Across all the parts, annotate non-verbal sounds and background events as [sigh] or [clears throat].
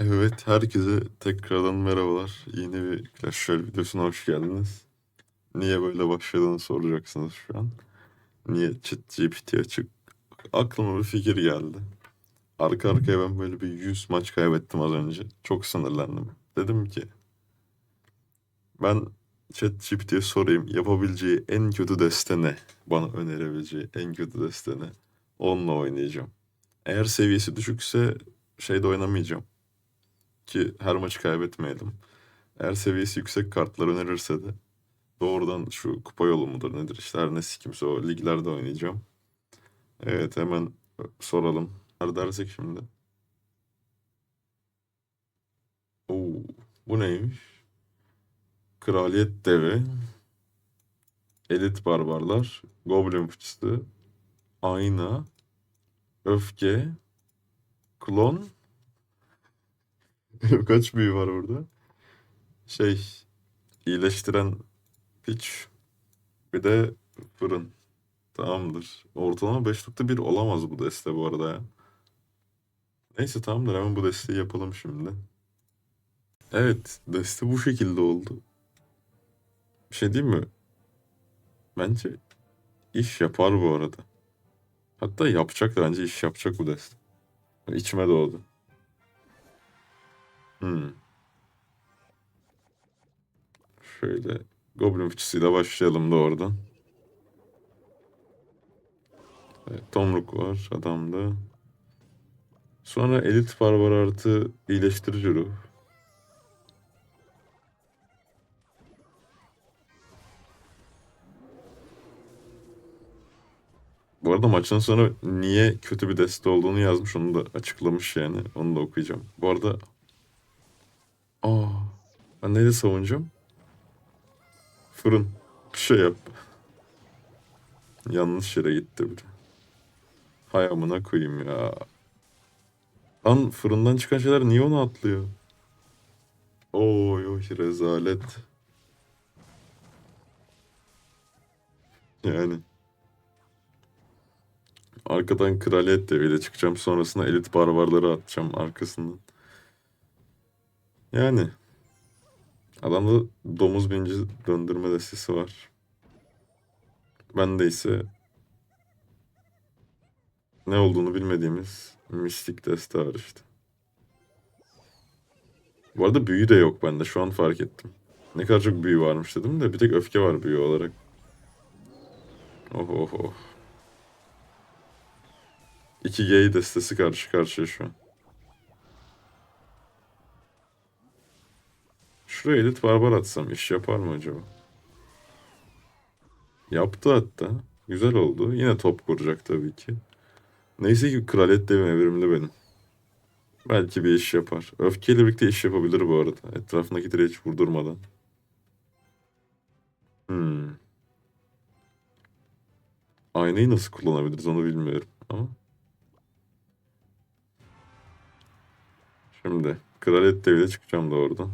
Evet, herkese tekrardan merhabalar. Yeni bir Clash Royale videosuna hoş geldiniz. Niye böyle başladığını soracaksınız şu an. Niye ChatGPT açık? Aklıma bir fikir geldi. Arka arkaya ben böyle bir 100 maç kaybettim az önce. Çok sinirlendim. Dedim ki ben ChatGPT'ye sorayım yapabileceği en kötü deste ne? Bana önerebileceği en kötü deste ne? Onunla oynayacağım. Eğer seviyesi düşükse şeyde oynamayacağım ki her maçı kaybetmeyelim. Eğer seviyesi yüksek kartlar önerirse de doğrudan şu kupa yolu mudur nedir işte her ne sikimse o liglerde oynayacağım. Evet hemen soralım. Her dersek şimdi. Oo, bu neymiş? Kraliyet devi. Elit barbarlar. Goblin fıçısı. Ayna. Öfke. Klon. [laughs] Kaç büyü var burada? Şey, iyileştiren piç. Bir de fırın. Tamamdır. Ortalama 5.1 olamaz bu deste bu arada ya. Neyse tamamdır hemen bu desteği yapalım şimdi. Evet, deste bu şekilde oldu. Bir şey diyeyim mi? Bence iş yapar bu arada. Hatta yapacak da bence iş yapacak bu deste. İçime doğdu. Hmm. Şöyle Goblin fıçısıyla başlayalım da oradan. Evet, tomruk var adamda. Sonra elit barbar artı iyileştirici ruh. Bu arada maçın sonu niye kötü bir deste olduğunu yazmış. Onu da açıklamış yani. Onu da okuyacağım. Bu arada Aa, ben neyle savunacağım? Fırın. Bir şey yap. Yanlış yere gitti bir. Hay amına koyayım ya. Lan fırından çıkan şeyler niye onu atlıyor? Oy oy rezalet. Yani. Arkadan kraliyet deviyle çıkacağım. Sonrasında elit barbarları atacağım arkasından. Yani. Adamda domuz binci döndürme destesi var. Bende ise ne olduğunu bilmediğimiz mistik deste var işte. Bu arada büyü de yok bende şu an fark ettim. Ne kadar çok büyü varmış dedim de bir tek öfke var büyü olarak. Oh oh oh. 2G destesi karşı karşıya şu an. Şuraya elit barbar atsam iş yapar mı acaba? Yaptı hatta. Güzel oldu. Yine top kuracak tabii ki. Neyse ki kraliyet devim evrimli benim. Belki bir iş yapar. Öfkeyle birlikte iş yapabilir bu arada. Etrafındaki direği hiç vurdurmadan. Hmm. Aynayı nasıl kullanabiliriz onu bilmiyorum ama. Şimdi kraliyet deviyle çıkacağım da oradan.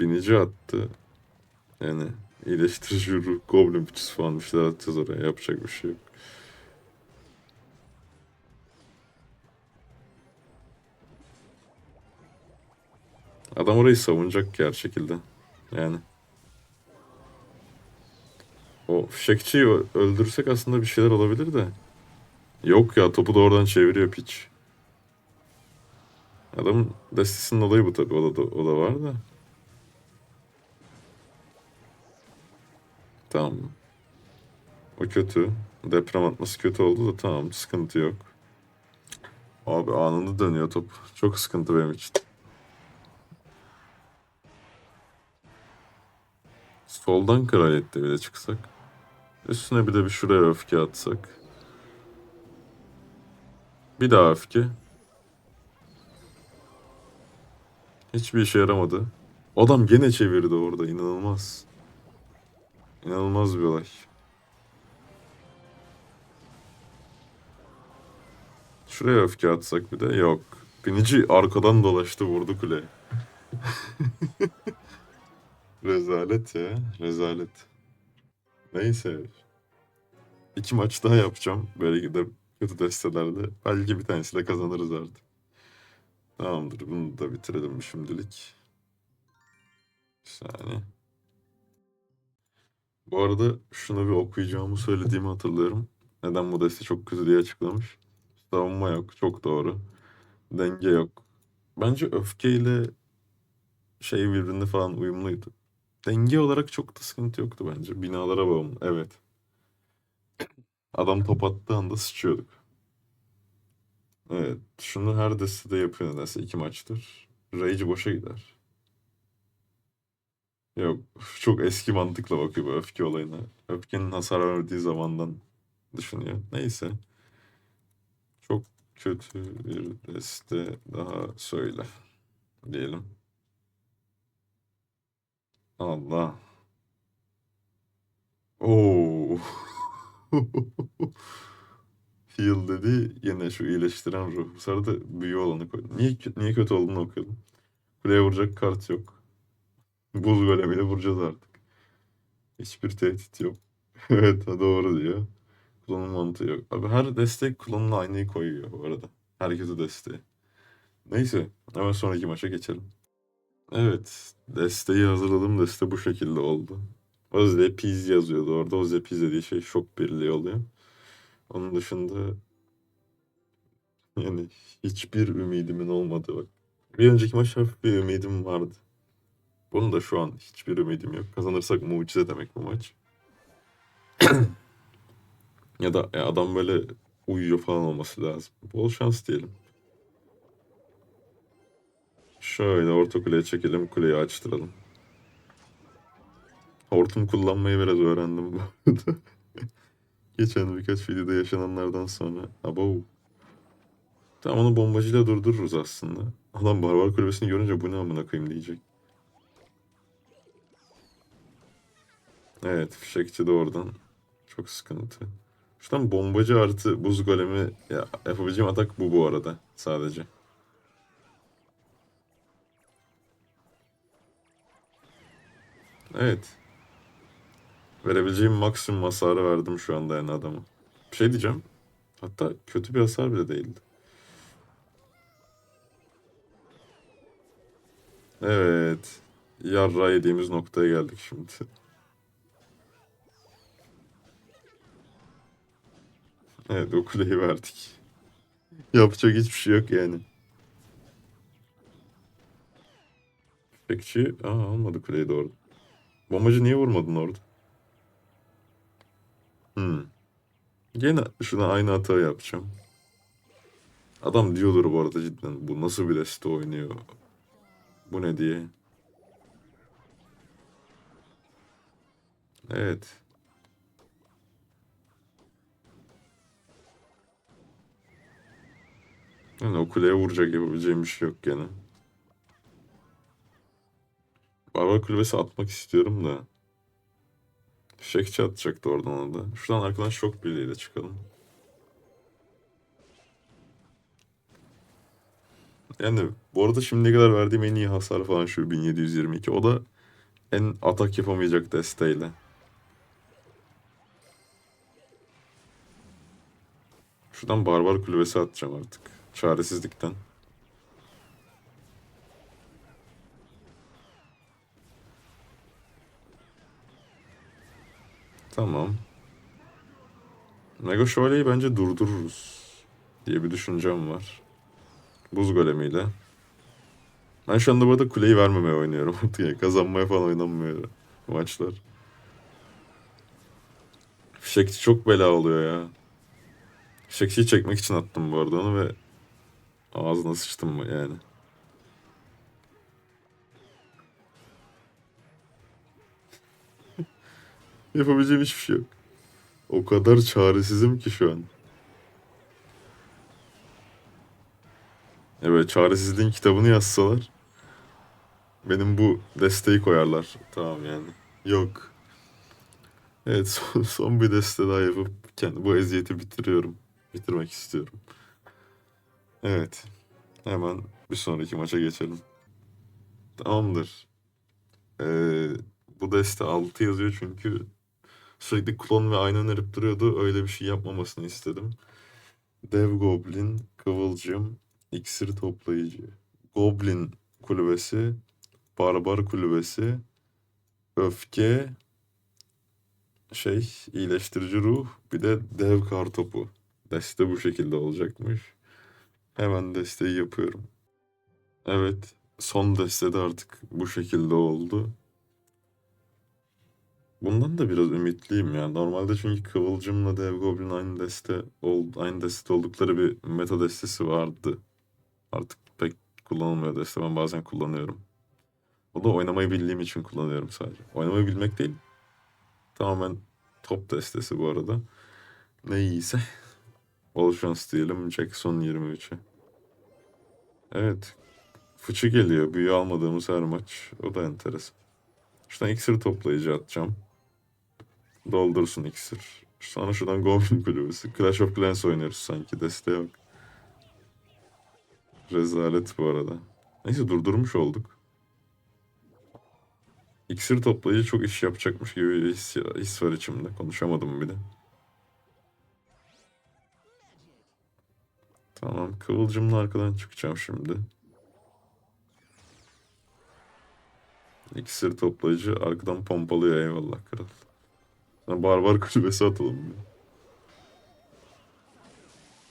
Binici attı. Yani iyileştirici ruh, goblin fıçısı falan bir şeyler atacağız oraya. Yapacak bir şey yok. Adam orayı savunacak ki her şekilde. Yani. O fişekçiyi öldürsek aslında bir şeyler olabilir de. Yok ya topu da oradan çeviriyor piç. Adamın destesinin olayı bu tabii. O da, o da var da. Tamam. O kötü. Deprem atması kötü oldu da tamam sıkıntı yok. Abi anında dönüyor top. Çok sıkıntı benim için. Soldan kraliyette bile çıksak. Üstüne bir de bir şuraya öfke atsak. Bir daha öfke. Hiçbir işe yaramadı. Adam gene çevirdi orada inanılmaz. İnanılmaz bir olay. Şuraya öfke atsak bir de yok. Binici arkadan dolaştı vurdu kuleye. [laughs] rezalet ya. Rezalet. Neyse. İki maç daha yapacağım. Böyle gidip kötü destelerde. Belki bir tanesiyle kazanırız artık. Tamamdır. Bunu da bitirelim şimdilik. Bir saniye. Bu arada şunu bir okuyacağımı söylediğimi hatırlıyorum. Neden bu deste çok kötü diye açıklamış. Savunma yok. Çok doğru. Denge yok. Bence öfkeyle şey birbirine falan uyumluydu. Denge olarak çok da sıkıntı yoktu bence. Binalara bağımlı. Evet. Adam top attığı anda sıçıyorduk. Evet. Şunu her destede yapıyor nedense iki maçtır. Rage boşa gider. Yok. [laughs] Çok eski mantıkla bakıyor bu öfke olayına. Öfkenin hasar verdiği zamandan düşünüyor. Neyse. Çok kötü bir deste daha söyle. Diyelim. Allah. Oo. [laughs] Heal dedi. Yine şu iyileştiren ruh. Bu de büyü olanı koydum. Niye, niye kötü olduğunu okuyalım. Kuleye vuracak kart yok. Buz golemiyle vuracağız artık. Hiçbir tehdit yok. [laughs] evet doğru diyor. Kullanım mantığı yok. Abi her destek kullanımla aynıyı koyuyor bu arada. Herkese desteği. Neyse hemen sonraki maça geçelim. Evet desteği hazırladım. Deste bu şekilde oldu. O Zepiz yazıyordu orada. O Zepiz dediği şey şok birliği oluyor. Onun dışında yani hiçbir ümidimin olmadı bak. Bir önceki maç hafif bir ümidim vardı. Bunun da şu an hiçbir ümidim yok. Kazanırsak mucize demek bu maç. [clears throat] Ya da ya adam böyle uyuyor falan olması lazım. Bol şans diyelim. Şöyle orta kuleye çekelim, kuleyi açtıralım. Hortum kullanmayı biraz öğrendim bu arada. [laughs] Geçen birkaç videoda yaşananlardan sonra. Abo. Tamam onu bombacıyla durdururuz aslında. Adam barbar kulübesini görünce bu ne amına koyayım diyecek. Evet fişekçi de oradan. Çok sıkıntı. Şuradan bombacı artı buz golemi ya, yapabileceğim atak bu bu arada sadece. Evet. Verebileceğim maksimum hasarı verdim şu anda yani adama. Bir şey diyeceğim. Hatta kötü bir hasar bile değildi. Evet. Yarra yediğimiz noktaya geldik şimdi. Evet o verdik. Yapacak hiçbir şey yok yani. Bekçi aa almadı kuleyi doğru. Bombacı niye vurmadın orada? Hmm. Gene şuna aynı hata yapacağım. Adam diyordur bu arada cidden bu nasıl bir deste oynuyor. Bu ne diye. Evet. Yani o kuleye vuracak yapabileceğim bir şey yok gene. Barbar kulübesi atmak istiyorum da. Fişekçi atacaktı oradan ona da. Şuradan arkadan şok birliğiyle çıkalım. Yani bu arada şimdiye kadar verdiğim en iyi hasar falan şu 1722. O da en atak yapamayacak desteğiyle. Şuradan barbar kulübesi atacağım artık. Çaresizlikten. Tamam. Mega Şövalye'yi bence durdururuz diye bir düşüncem var. Buz golemiyle. Ben şu anda burada kuleyi vermemeye oynuyorum. [laughs] Yani Kazanmaya falan oynanmıyor maçlar. Fişekçi çok bela oluyor ya. Fişekçiyi çekmek için attım bu arada onu ve ağzına sıçtım mı yani. [laughs] Yapabileceğim hiçbir şey yok. O kadar çaresizim ki şu an. Evet çaresizliğin kitabını yazsalar benim bu desteği koyarlar. Tamam yani. Yok. Evet son, son bir deste daha yapıp kendi bu eziyeti bitiriyorum. Bitirmek istiyorum. Evet. Hemen bir sonraki maça geçelim. Tamamdır. Ee, bu deste 6 yazıyor çünkü sürekli klon ve aynı önerip duruyordu. Öyle bir şey yapmamasını istedim. Dev Goblin, Kıvılcım, İksir Toplayıcı, Goblin Kulübesi, Barbar Kulübesi, Öfke, şey, iyileştirici ruh, bir de dev kartopu. Deste bu şekilde olacakmış. Hemen desteği yapıyorum. Evet, son deste de artık bu şekilde oldu. Bundan da biraz ümitliyim ya. Normalde çünkü Kıvılcım'la Dev Goblin aynı deste ol, aynı deste oldukları bir meta destesi vardı. Artık pek kullanılmıyor deste. Ben bazen kullanıyorum. O da oynamayı bildiğim için kullanıyorum sadece. Oynamayı bilmek değil. Tamamen top destesi bu arada. Neyse. Bol şans diyelim Jackson 23'e. Evet. Fıçı geliyor. Büyü almadığımız her maç. O da enteresan. Şuradan iksir toplayıcı atacağım. Doldursun iksir. Sonra şuradan Goblin kulübesi. Clash of Clans oynuyoruz sanki. Deste yok. Rezalet bu arada. Neyse durdurmuş olduk. İksir toplayıcı çok iş yapacakmış gibi bir his, his var içimde. Konuşamadım bile. Tamam. Kıvılcımla arkadan çıkacağım şimdi. İksir toplayıcı arkadan pompalıyor eyvallah kral. Sana barbar [laughs] kulübesi atalım. ya.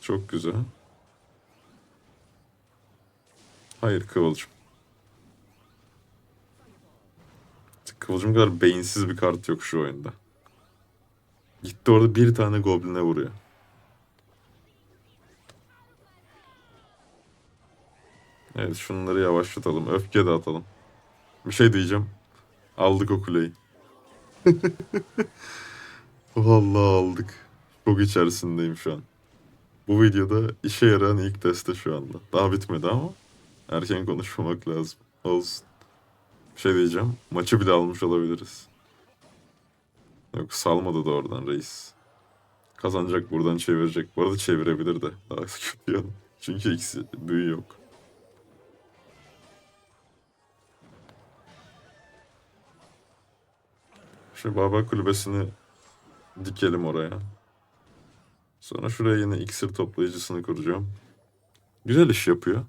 Çok güzel. Hayır Kıvılcım. Kıvılcım kadar beyinsiz bir kart yok şu oyunda. Gitti orada bir tane gobline vuruyor. Evet şunları yavaşlatalım. Öfke de atalım. Bir şey diyeceğim. Aldık o kuleyi. [laughs] Vallahi aldık. Çok içerisindeyim şu an. Bu videoda işe yarayan ilk teste şu anda. Daha bitmedi ama erken konuşmamak lazım. Olsun. Bir şey diyeceğim. Maçı bile almış olabiliriz. Yok salmadı da oradan reis. Kazanacak buradan çevirecek. Bu arada çevirebilir de. Daha [laughs] kötü yanı. Çünkü ikisi büyü yok. Şu Baba kulübesini dikelim oraya. Sonra şuraya yine iksir toplayıcısını kuracağım. Güzel iş yapıyor.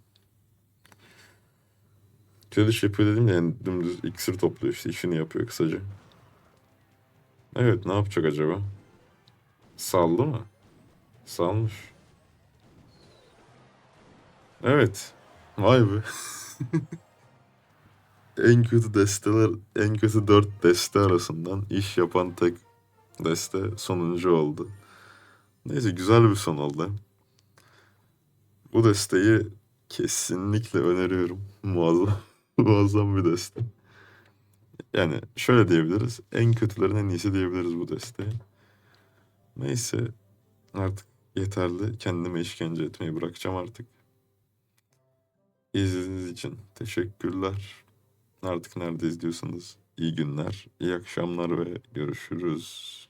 Güzel iş yapıyor dedim de yani dümdüz iksir topluyor işte işini yapıyor kısaca. Evet ne yapacak acaba? Saldı mı? Salmış. Evet. Vay be. [laughs] en kötü desteler, en kötü dört deste arasından iş yapan tek deste sonuncu oldu. Neyse güzel bir son oldu. Bu desteği kesinlikle öneriyorum. Muazzam, [laughs] muazzam bir deste. Yani şöyle diyebiliriz. En kötülerin en iyisi diyebiliriz bu desteği. Neyse artık yeterli. Kendime işkence etmeyi bırakacağım artık. İzlediğiniz için teşekkürler. Artık nerede izliyorsanız iyi günler, iyi akşamlar ve görüşürüz.